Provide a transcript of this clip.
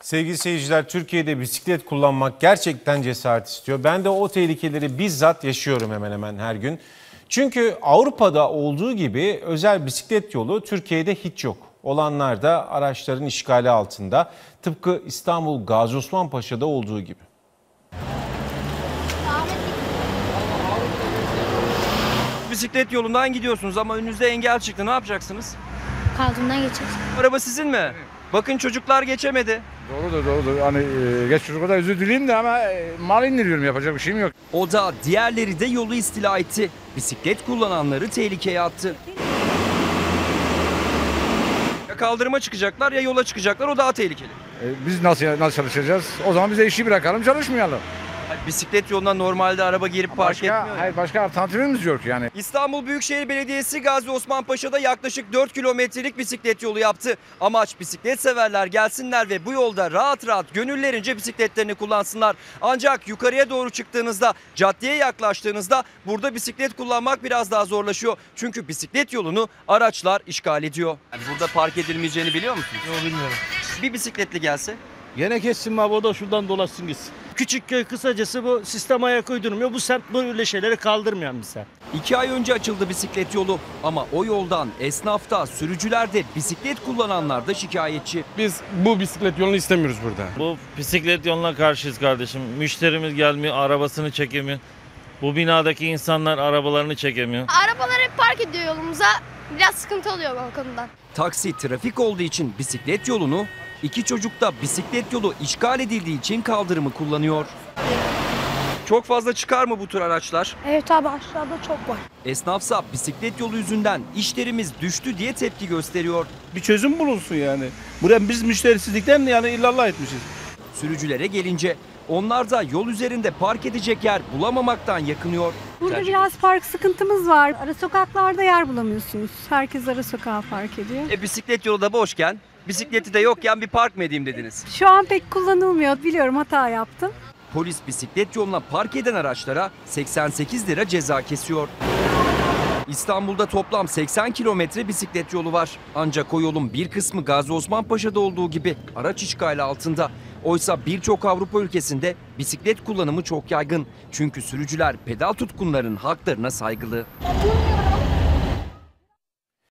Sevgili seyirciler, Türkiye'de bisiklet kullanmak gerçekten cesaret istiyor. Ben de o tehlikeleri bizzat yaşıyorum hemen hemen her gün. Çünkü Avrupa'da olduğu gibi özel bisiklet yolu Türkiye'de hiç yok. Olanlar da araçların işgali altında. Tıpkı İstanbul Gazi Osman Paşa'da olduğu gibi. Bisiklet yolundan gidiyorsunuz ama önünüzde engel çıktı. Ne yapacaksınız? Kaldırımdan geçeceğiz. Araba sizin mi? Bakın çocuklar geçemedi. Doğrudur doğrudur. Hani e, geç çocuklara özür dileyim de ama e, mal indiriyorum yapacak bir şeyim yok. O da diğerleri de yolu istila etti. Bisiklet kullananları tehlikeye attı. Ya kaldırıma çıkacaklar ya yola çıkacaklar o daha tehlikeli. E, biz nasıl nasıl çalışacağız? O zaman biz de işi bırakalım çalışmayalım. Bisiklet yoluna normalde araba girip park Başka, etmiyor. ya. hayır, başka alternatifimiz yok yani. İstanbul Büyükşehir Belediyesi Gazi Osman Paşa'da yaklaşık 4 kilometrelik bisiklet yolu yaptı. Amaç bisiklet severler gelsinler ve bu yolda rahat rahat gönüllerince bisikletlerini kullansınlar. Ancak yukarıya doğru çıktığınızda, caddeye yaklaştığınızda burada bisiklet kullanmak biraz daha zorlaşıyor. Çünkü bisiklet yolunu araçlar işgal ediyor. Yani burada park edilmeyeceğini biliyor musunuz? Yok bilmiyorum. Bir bisikletli gelse Gene kessin abi o da şuradan dolaşsın gitsin. Küçükköy kısacası bu sistem ayak uydurmuyor. Bu semt böyle şeyleri kaldırmayan bir semt. İki ay önce açıldı bisiklet yolu ama o yoldan esnafta, sürücülerde, bisiklet kullananlar da şikayetçi. Biz bu bisiklet yolunu istemiyoruz burada. Bu bisiklet yoluna karşıyız kardeşim. Müşterimiz gelmiyor, arabasını çekemiyor. Bu binadaki insanlar arabalarını çekemiyor. Arabalar hep park ediyor yolumuza. Biraz sıkıntı oluyor o konudan. Taksi trafik olduğu için bisiklet yolunu, iki çocuk da bisiklet yolu işgal edildiği için kaldırımı kullanıyor. Çok fazla çıkar mı bu tür araçlar? Evet abi aşağıda çok var. Esnafsa bisiklet yolu yüzünden işlerimiz düştü diye tepki gösteriyor. Bir çözüm bulunsun yani. Buraya biz müşterisizlikten yani illallah etmişiz. Sürücülere gelince onlar da yol üzerinde park edecek yer bulamamaktan yakınıyor. Burada biraz park sıkıntımız var. Ara sokaklarda yer bulamıyorsunuz. Herkes ara sokağa park ediyor. E bisiklet yolu da boşken, bisikleti de yokken bir park mı edeyim dediniz? Şu an pek kullanılmıyor. Biliyorum hata yaptım. Polis bisiklet yoluna park eden araçlara 88 lira ceza kesiyor. İstanbul'da toplam 80 kilometre bisiklet yolu var. Ancak o yolun bir kısmı Gazi Osman Paşa'da olduğu gibi araç işgali altında. Oysa birçok Avrupa ülkesinde bisiklet kullanımı çok yaygın. Çünkü sürücüler pedal tutkunların haklarına saygılı.